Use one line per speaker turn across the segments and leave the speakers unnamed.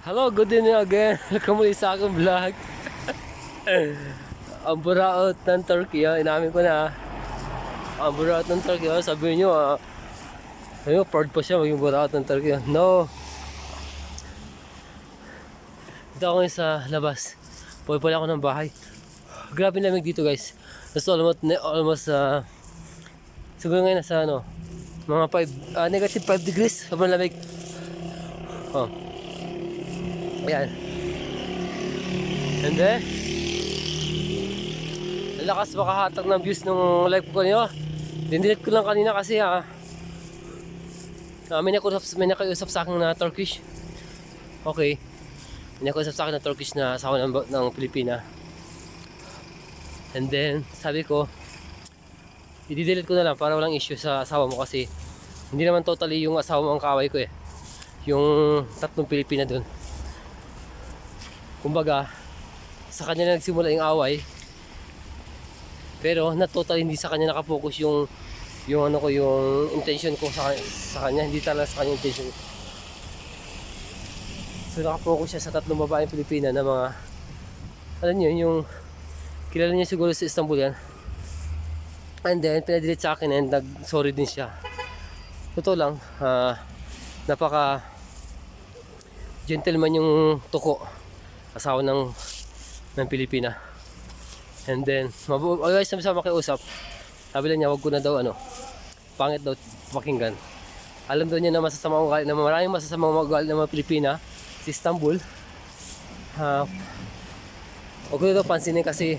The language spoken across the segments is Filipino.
Hello, good evening again. Welcome muli sa aking vlog. Ang buraot ng Turkey, ah. inamin ko na. ah. Ang buraot ng Turkey, ah. sabihin nyo, ah, ayun, proud pa siya maging buraot ng Turkey. ah. No. Dito ako sa labas. Puwi pala ako ng bahay. Grabe lamig dito guys. That's almost, almost, ah, siguro ngayon nasa ano, mga 5, ah, negative 5 degrees. Sobrang lamig. Oh. Ayan. And then, ang lakas makahatag ng views nung live ko niyo. Dindelete ko lang kanina kasi ha. Ah, may nakusap, may nakiusap sa akin na Turkish. Okay. May nakiusap sa akin na Turkish na asawa ng, ng Pilipina. And then, sabi ko, i-delete ko na lang para walang issue sa asawa mo kasi hindi naman totally yung asawa mo ang kaaway ko eh. Yung tatlong Pilipina dun. Kumbaga, sa kanya na nagsimula yung away. Pero na total hindi sa kanya nakapokus yung yung ano ko yung intention ko sa sa kanya hindi talaga sa kanya intention ko. So nakapokus siya sa tatlong babaeng Pilipina na mga alam niyo yung kilala niya siguro sa Istanbul yan. And then pinadelete sa akin and nag sorry din siya. Totoo lang, ah, napaka gentleman yung tuko asawa ng ng Pilipina. And then mabu always naman sa makiusap sabi lang niya wag ko na daw ano pangit daw pakinggan. Alam daw niya na masasama ugali na maraming masasama ugali ng mga Pilipina sa Istanbul. Uh, wag ko na daw pansinin kasi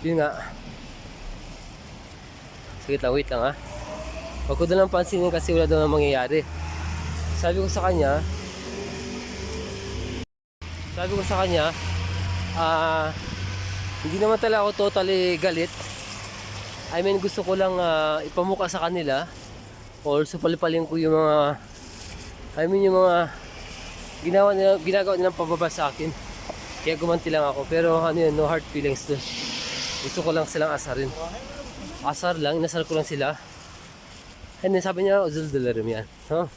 yun nga. Sige lang wait lang ha. Wag ko na lang pansinin kasi wala daw na mangyayari. Sabi ko sa kanya sabi ko sa kanya, ah, hindi naman talaga ako totally galit. I mean, gusto ko lang ah, ipamuka sa kanila or supalipalin ko yung mga I mean, yung mga ginawa nila, ginagawa nilang pababa sa akin. Kaya gumanti lang ako. Pero ano yun, no hard feelings dun. Gusto ko lang silang asarin. Asar lang, inasar ko lang sila. And then sabi niya, Uzul Dalarim yan. Huh?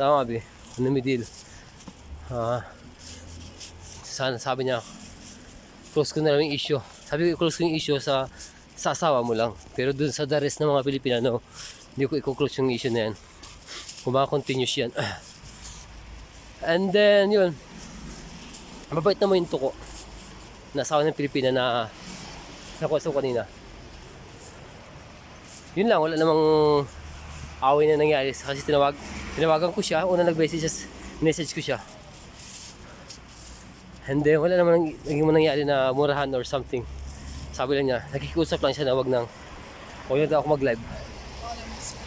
Tama, abi. Ano may deal? Ah, sana sabi niya close ko na lang yung issue. Sabi ko close ko yung issue sa sa asawa mo lang. Pero dun sa the rest ng mga Pilipinano hindi ko i-close yung issue na yan. Continuous yan. And then yun. Mabait naman yung tuko na asawa ng Pilipina na nakuha kanina. Yun lang wala namang away na nangyari. Kasi tinawag tinawagan ko siya. Una nag-message message ko siya And then, wala naman naging nangyari na murahan or something. Sabi lang niya, nakikiusap lang siya na wag nang huwag na daw ako mag-live.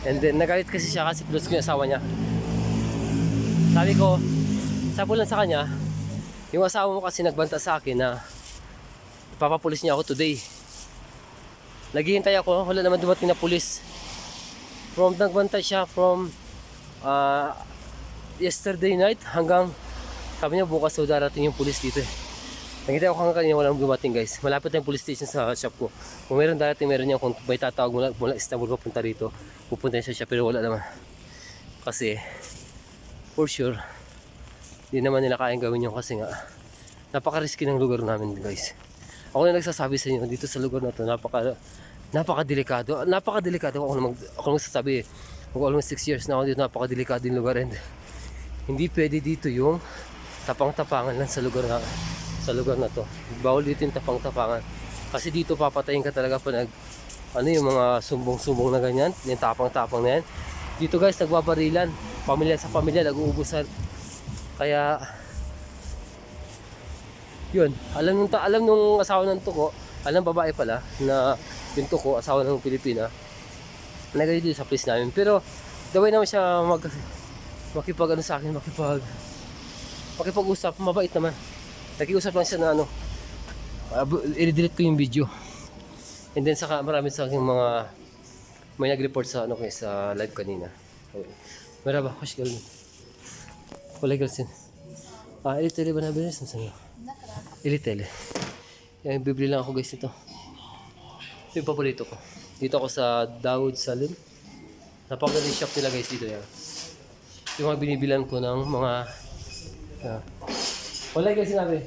And then, nagalit kasi siya kasi plus ko yung asawa niya. Sabi ko, sabi lang sa kanya, yung asawa mo kasi nagbanta sa akin na ipapapulis niya ako today. Naghihintay ako, wala naman dumating na pulis. From nagbanta siya from uh, yesterday night hanggang sabi niya bukas daw darating yung police dito eh. Nakita ko kanina walang dumating guys. Malapit na yung police station sa shop ko. Kung meron darating meron niya kung may tatawag mula, mula Istanbul papunta rito. Pupunta niya sa shop pero wala naman. Kasi for sure hindi naman nila kayang gawin yun kasi nga napaka-risky ng lugar namin guys. Ako na nagsasabi sa inyo dito sa lugar na to napaka napaka-delikado. Napaka-delikado ako na mag, ako na magsasabi eh. Almost 6 years na ako dito napaka-delikado yung lugar and hindi pwede dito yung tapang-tapangan lang sa lugar na sa lugar na to. Bawal dito yung tapang-tapangan. Kasi dito papatayin ka talaga pa nag ano yung mga sumbong-sumbong na ganyan, yung tapang-tapang na yan. Dito guys, nagbabarilan. Pamilya sa pamilya, nag-uubusan. Kaya yun, alam nung alam nung asawa ng tuko, alam babae pala na yung tuko, asawa ng Pilipina. Nagay dito sa place namin. Pero the way naman siya mag makipag ano sa akin, makipag pakipag-usap, mabait naman. Nakiusap lang siya na ano, uh, i-delete ko yung video. And then saka marami sa aking mga may nag-report sa ano kay sa live kanina. Okay. Merhaba, hoş geldin. Kolay gelsin. Ah, ilitele ba na bilis? Nasaan yun? Ilitele. Yan, bibili lang ako guys ito. Ito yung paborito ko. Dito ako sa Dawood Salim. Napakaganda shop nila guys dito yan. Yung mga binibilan ko ng mga Yeah. Wala guys sinabi.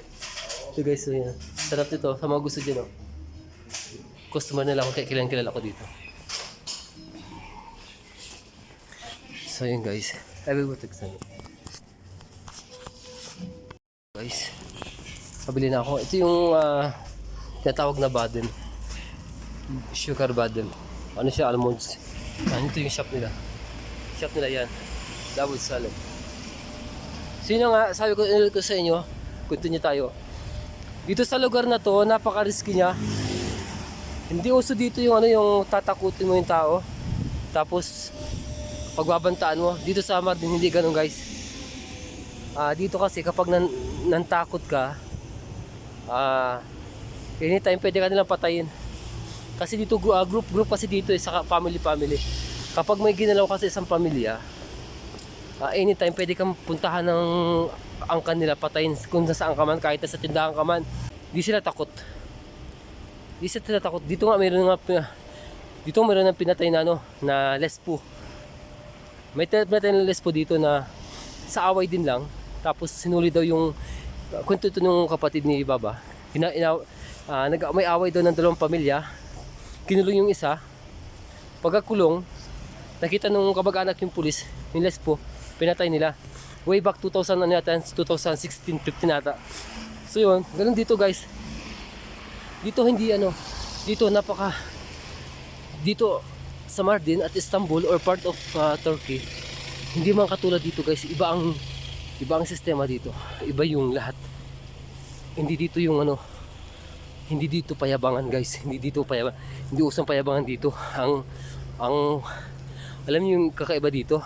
Ito guys, so yan. Sarap nito. Sa mga gusto dyan, oh. Customer nila ako, kaya kilang kilala ko dito. So yun guys. I will go take some. Guys. Pabili na ako. Ito yung ah, tinatawag na baden. Sugar baden. Ano siya? Almonds. Ah, ito yung shop nila. Shop nila yan. Double salad. Sino nga, sabi ko, inil ko sa inyo, continue tayo. Dito sa lugar na to, napaka-risky niya. Hindi uso dito yung ano yung tatakutin mo yung tao. Tapos pagbabantaan mo. Dito sa Mardin hindi ganun guys. Ah, dito kasi kapag nan nantakot ka, ah anytime pwede ka nilang patayin. Kasi dito gu- ah, group group kasi dito eh, saka family family. Kapag may ginalaw kasi isang pamilya, ah, anytime pwede kang puntahan ng angkan nila patayin kung saan ka man kahit sa tindahan ka man. Di sila takot. Di sila takot. Dito nga mayroon nga dito mayroon ng pinatay na ano na lespo. May pinatay na lespo dito na sa away din lang. Tapos sinuli daw yung uh, kwento ito nung kapatid ni Baba. Ina, ina, ah, nag, may away daw ng dalawang pamilya. Kinulong yung isa. Pagkakulong, nakita nung kabag-anak yung pulis, yung lespo, pinatay nila. Way back 2000 ano yata, 2016, 15 ata. So yun, ganun dito guys. Dito hindi ano, dito napaka dito sa Mardin at Istanbul or part of uh, Turkey hindi man katulad dito guys iba ang iba ang sistema dito iba yung lahat hindi dito yung ano hindi dito payabangan guys hindi dito payabangan hindi usang payabangan dito ang ang alam niyo yung kakaiba dito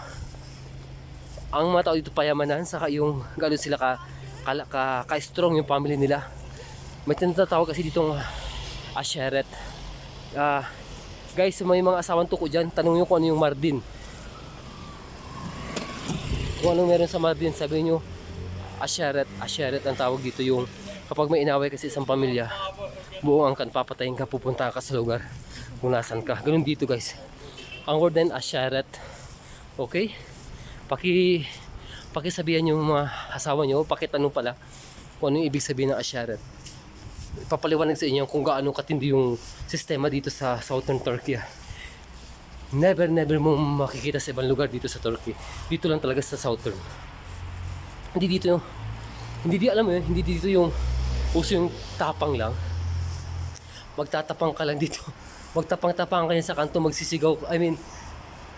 ang mga tao dito payamanan saka yung gano'n sila ka ka, ka, ka strong yung family nila. May tinatawag kasi ditong asheret ah guys may mga asawang tuko dyan. Tanong nyo kung ano yung Mardin. Kung anong meron sa Mardin sabihin nyo asheret asheret ang tawag dito yung kapag may inaway kasi isang pamilya buong angkan papatayin ka pupunta ka sa lugar kung nasan ka. Ganun dito guys. Ang word din asheret okay paki pakisabihan yung mga asawa nyo pakitanong pala kung ano yung ibig sabihin ng asheret papaliwanag sa inyo kung gaano katindi yung sistema dito sa Southern Turkey. ah. Never, never mo makikita sa ibang lugar dito sa Turkey. Dito lang talaga sa Southern. Hindi dito yung, hindi di alam mo yun, hindi dito yung uso yung tapang lang. Magtatapang ka lang dito. Magtapang-tapang ka sa kanto, magsisigaw. I mean,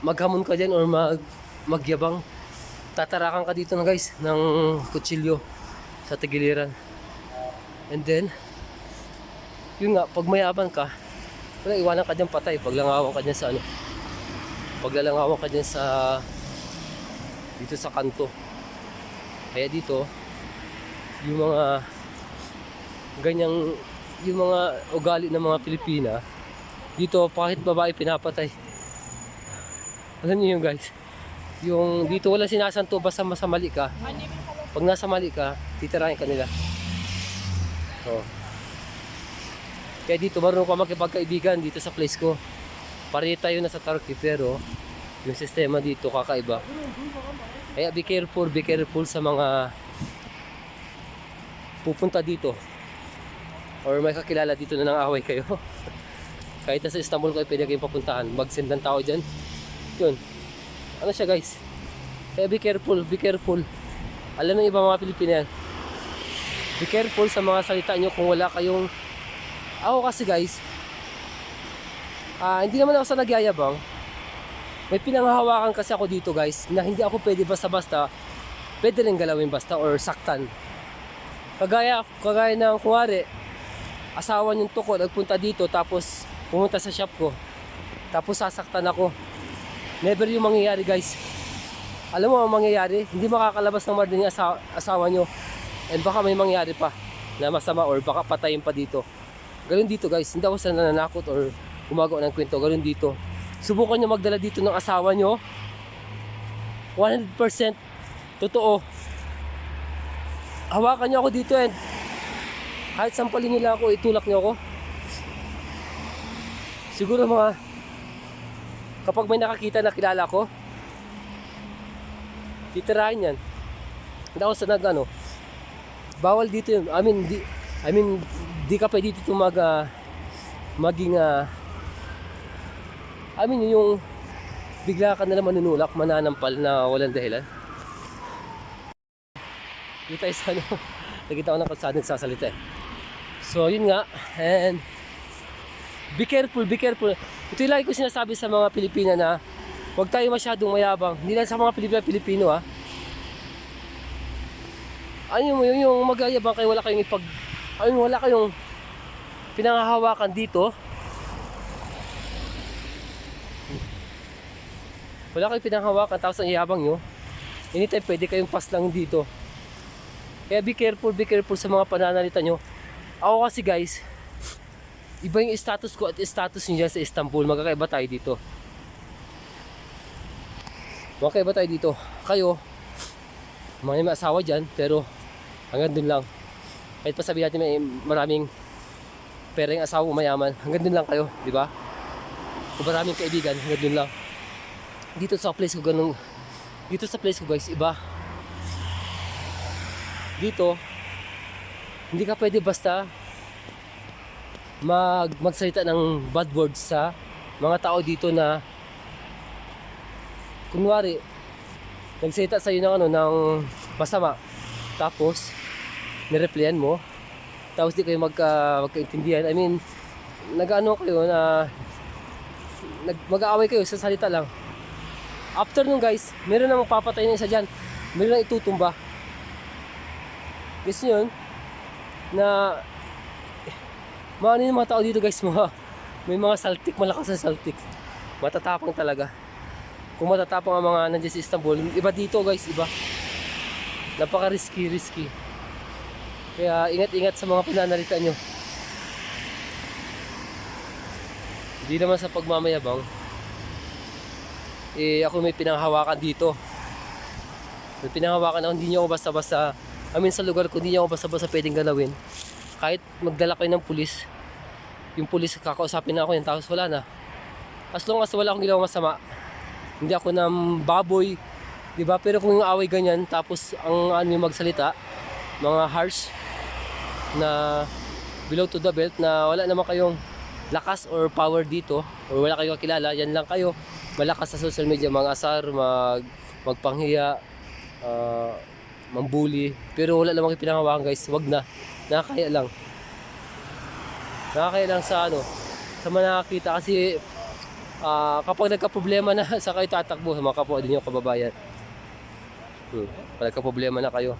maghamon ka dyan or mag, magyabang. Tatarakan ka dito na guys ng kutsilyo sa tagiliran. And then, yun nga, pag mayaban ka, wala, iwanan ka dyan patay. Paglangawan ka dyan sa ano. Paglalangawan ka dyan sa dito sa kanto. Kaya dito, yung mga ganyang yung mga ugali ng mga Pilipina dito kahit babae pinapatay alam niyo yun guys yung dito wala sinasanto basta masa mali ka pag nasa mali ka titirahin ka nila oh. Kaya dito marunong ka makipagkaibigan dito sa place ko. Pare tayo na sa Turkey pero yung sistema dito kakaiba. Kaya be careful, be careful sa mga pupunta dito. Or may kakilala dito na nang away kayo. Kahit sa Istanbul kayo pwede kayong papuntahan. Mag-send tao dyan. Yun. Ano siya guys? Kaya be careful, be careful. Alam ng iba mga Pilipino. Be careful sa mga salita nyo kung wala kayong ako kasi guys, ah hindi naman ako sa nagyayabang. May pinanghahawakan kasi ako dito guys na hindi ako pwede basta-basta pwede rin galawin basta or saktan. Kagaya, kagaya ng kuwari, asawa niyong tuko nagpunta dito tapos pumunta sa shop ko. Tapos sasaktan ako. Never yung mangyayari guys. Alam mo ang mangyayari, hindi makakalabas ng Mardin yung asawa, asawa nyo. And baka may mangyari pa na masama or baka patayin pa dito. Ganun dito guys, hindi ako sa nananakot or gumagawa ng kwento, ganun dito. Subukan nyo magdala dito ng asawa nyo. 100% totoo. Hawakan nyo ako dito and kahit sampalin nila ako, itulak nyo ako. Siguro mga kapag may nakakita na kilala ko, titirahin yan. Hindi ako sa nag ano, bawal dito yun. I mean, di, I mean, di ka pwede dito mag, ah, maging, ah, I mean, yung bigla ka na naman nunulak, mananampal na walang dahilan. Dito tayo sa ano, nakita ko ng kalsada nagsasalita eh. So, yun nga, and be careful, be careful. Ito yung lagi ko sinasabi sa mga Pilipina na huwag tayo masyadong mayabang. Hindi lang sa mga Pilipina, Pilipino ah. Ano mo yun, yung magyayabang kayo, wala kayong ipag... Ano, wala kayong pinangahawakan dito. Wala kayong pinangahawakan, tapos ang yabang nyo. Anytime pwede kayong pass lang dito. Kaya be careful, be careful sa mga pananalita nyo. Ako kasi guys, iba yung status ko at status niya sa Istanbul. Magkakaiba tayo dito. Magkakaiba tayo dito. Kayo, mga may asawa dyan, pero hanggang dun lang. Kahit pa sabihin natin may maraming pera yung asawa mo mayaman, hanggang dun lang kayo, di ba? Kung maraming kaibigan, hanggang dun lang. Dito sa place ko ganun, dito sa place ko guys, iba. Dito, hindi ka pwede basta mag magsalita ng bad words sa mga tao dito na kunwari nagsalita sa ng ano ng masama. Tapos nireplyan mo. Tapos di kayo magka, magkaintindihan. I mean nag-ano kayo na nag, mag-aaway kayo sa salita lang. After nun guys meron namang papatay na isa dyan. Meron na itutumba. Guess nyo yun? Na mga ano yung mga tao dito guys? Mga may mga saltik malakas na saltik matatapang talaga. Kung matatapang ang mga nandiyan sa Istanbul iba dito guys iba. Napaka risky. Risky kaya ingat ingat sa mga pinanalita nyo. Hindi naman sa pagmamayabang. Eh ako may pinanghawakan dito. May pinanghawakan ako hindi nyo ako basta basta I mean sa lugar ko hindi nyo ako basta basta pwedeng galawin kahit magdala kayo ng pulis yung pulis kakausapin na ako yung tapos wala na. As long as wala akong ginawang masama hindi ako ng baboy di ba? Pero kung yung away ganyan tapos ang ano yung magsalita mga harsh na below to the belt na wala naman kayong lakas or power dito or wala kayong kakilala yan lang kayo. Malakas sa social media mga asar mag magpanghiya ah, mambuli. Pero wala namang pinangawakan guys. Wag na nakakaya lang. Nakakaya lang sa ano sa mga nakakita. Kasi ah, kapag nagka-problema na sa kayo tatakbo mga kapwa din yung kababayan. Hmm. pag nagka-problema na kayo